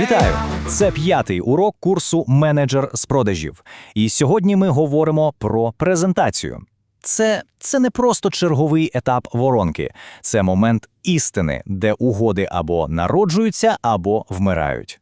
Вітаю! Це п'ятий урок курсу Менеджер з продажів. І сьогодні ми говоримо про презентацію. Це, це не просто черговий етап воронки, це момент істини, де угоди або народжуються, або вмирають.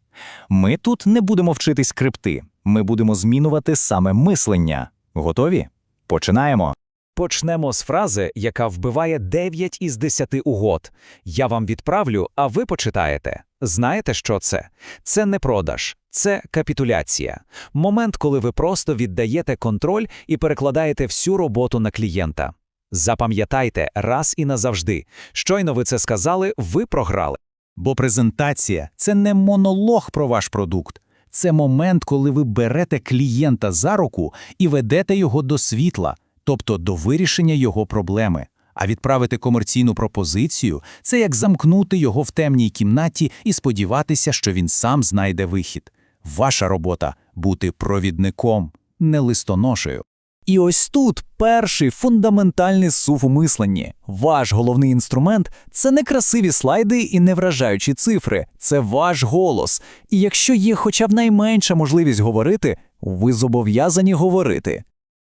Ми тут не будемо вчити скрипти, ми будемо змінювати саме мислення. Готові? Починаємо. Почнемо з фрази, яка вбиває 9 із 10 угод. Я вам відправлю, а ви почитаєте. Знаєте, що це? Це не продаж, це капітуляція. Момент, коли ви просто віддаєте контроль і перекладаєте всю роботу на клієнта. Запам'ятайте раз і назавжди. Щойно ви це сказали, ви програли. Бо презентація це не монолог про ваш продукт. Це момент, коли ви берете клієнта за руку і ведете його до світла, тобто до вирішення його проблеми. А відправити комерційну пропозицію це як замкнути його в темній кімнаті і сподіватися, що він сам знайде вихід. Ваша робота бути провідником, не листоношею. І ось тут перший фундаментальний сув у мисленні. Ваш головний інструмент це не красиві слайди і не вражаючі цифри, це ваш голос. І якщо є хоча б найменша можливість говорити, ви зобов'язані говорити.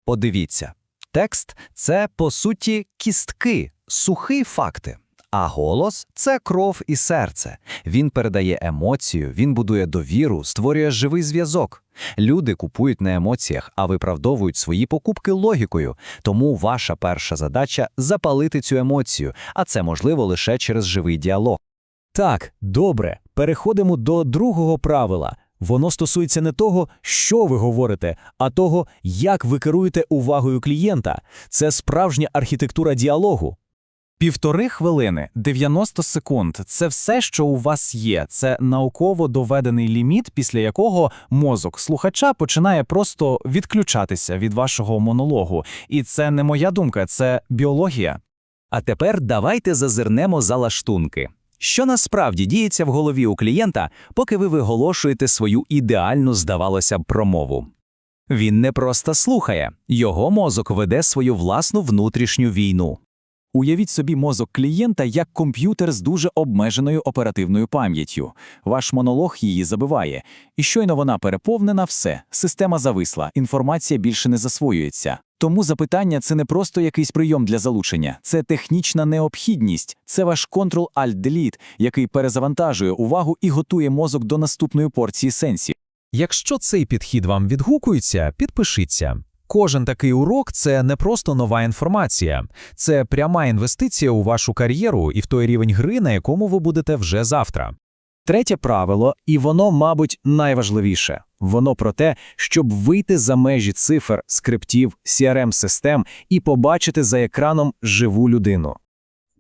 Подивіться, текст це по суті кістки, сухі факти. А голос це кров і серце. Він передає емоцію, він будує довіру, створює живий зв'язок. Люди купують на емоціях, а виправдовують свої покупки логікою. Тому ваша перша задача запалити цю емоцію, а це можливо лише через живий діалог. Так, добре. Переходимо до другого правила. Воно стосується не того, що ви говорите, а того, як ви керуєте увагою клієнта. Це справжня архітектура діалогу. Півтори хвилини, 90 секунд це все, що у вас є. Це науково доведений ліміт, після якого мозок слухача починає просто відключатися від вашого монологу. І це не моя думка, це біологія. А тепер давайте зазирнемо за лаштунки. Що насправді діється в голові у клієнта, поки ви виголошуєте свою ідеальну, здавалося б, промову? Він не просто слухає, його мозок веде свою власну внутрішню війну. Уявіть собі мозок клієнта як комп'ютер з дуже обмеженою оперативною пам'яттю. Ваш монолог її забиває. І щойно вона переповнена, все, система зависла, інформація більше не засвоюється. Тому запитання це не просто якийсь прийом для залучення, це технічна необхідність, це ваш Ctrl-Alt-Delete, який перезавантажує увагу і готує мозок до наступної порції сенсів. Якщо цей підхід вам відгукується, підпишіться. Кожен такий урок це не просто нова інформація, це пряма інвестиція у вашу кар'єру і в той рівень гри, на якому ви будете вже завтра. Третє правило, і воно, мабуть, найважливіше. Воно про те, щоб вийти за межі цифр, скриптів, CRM-систем і побачити за екраном живу людину.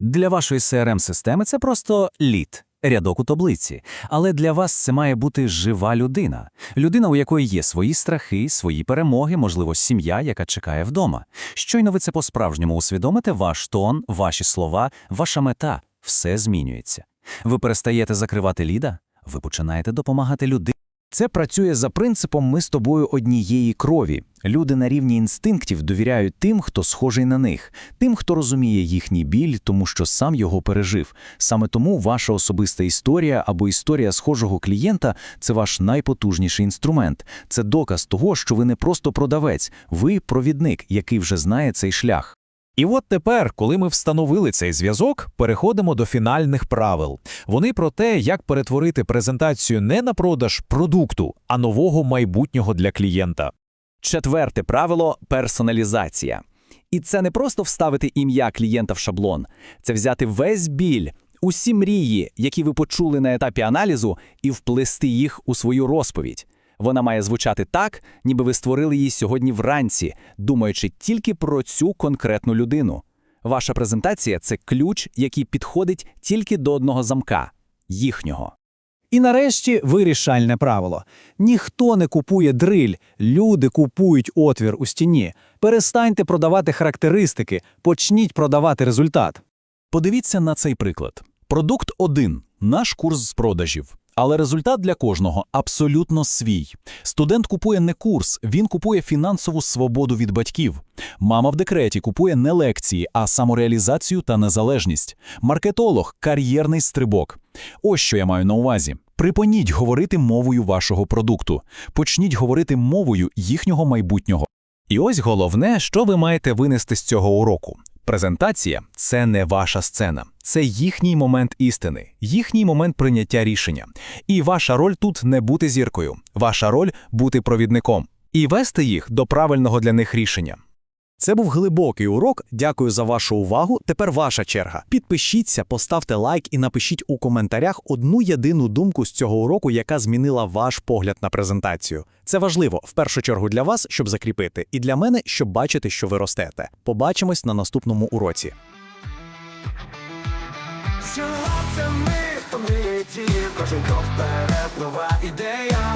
Для вашої CRM-системи це просто лід, рядок у таблиці. Але для вас це має бути жива людина. Людина, у якої є свої страхи, свої перемоги, можливо, сім'я, яка чекає вдома. Щойно ви це по-справжньому усвідомите, ваш тон, ваші слова, ваша мета – все змінюється. Ви перестаєте закривати ліда, ви починаєте допомагати людині. Це працює за принципом ми з тобою однієї крові. Люди на рівні інстинктів довіряють тим, хто схожий на них, тим, хто розуміє їхній біль, тому що сам його пережив. Саме тому ваша особиста історія або історія схожого клієнта це ваш найпотужніший інструмент. Це доказ того, що ви не просто продавець, ви провідник, який вже знає цей шлях. І от тепер, коли ми встановили цей зв'язок, переходимо до фінальних правил. Вони про те, як перетворити презентацію не на продаж продукту, а нового майбутнього для клієнта. Четверте правило персоналізація. І це не просто вставити ім'я клієнта в шаблон, це взяти весь біль, усі мрії, які ви почули на етапі аналізу, і вплести їх у свою розповідь. Вона має звучати так, ніби ви створили її сьогодні вранці, думаючи тільки про цю конкретну людину. Ваша презентація це ключ, який підходить тільки до одного замка їхнього. І нарешті вирішальне правило: ніхто не купує дриль, люди купують отвір у стіні. Перестаньте продавати характеристики, почніть продавати результат. Подивіться на цей приклад. Продукт 1 – наш курс з продажів. Але результат для кожного абсолютно свій. Студент купує не курс, він купує фінансову свободу від батьків. Мама в декреті купує не лекції, а самореалізацію та незалежність. Маркетолог кар'єрний стрибок. Ось що я маю на увазі. Припиніть говорити мовою вашого продукту. Почніть говорити мовою їхнього майбутнього. І ось головне, що ви маєте винести з цього уроку. Презентація це не ваша сцена, це їхній момент істини, їхній момент прийняття рішення. І ваша роль тут не бути зіркою, ваша роль бути провідником і вести їх до правильного для них рішення. Це був глибокий урок. Дякую за вашу увагу. Тепер ваша черга. Підпишіться, поставте лайк і напишіть у коментарях одну єдину думку з цього уроку, яка змінила ваш погляд на презентацію. Це важливо в першу чергу для вас, щоб закріпити, і для мене, щоб бачити, що ви ростете. Побачимось на наступному уроці. Кожен крок вперед, нова ідея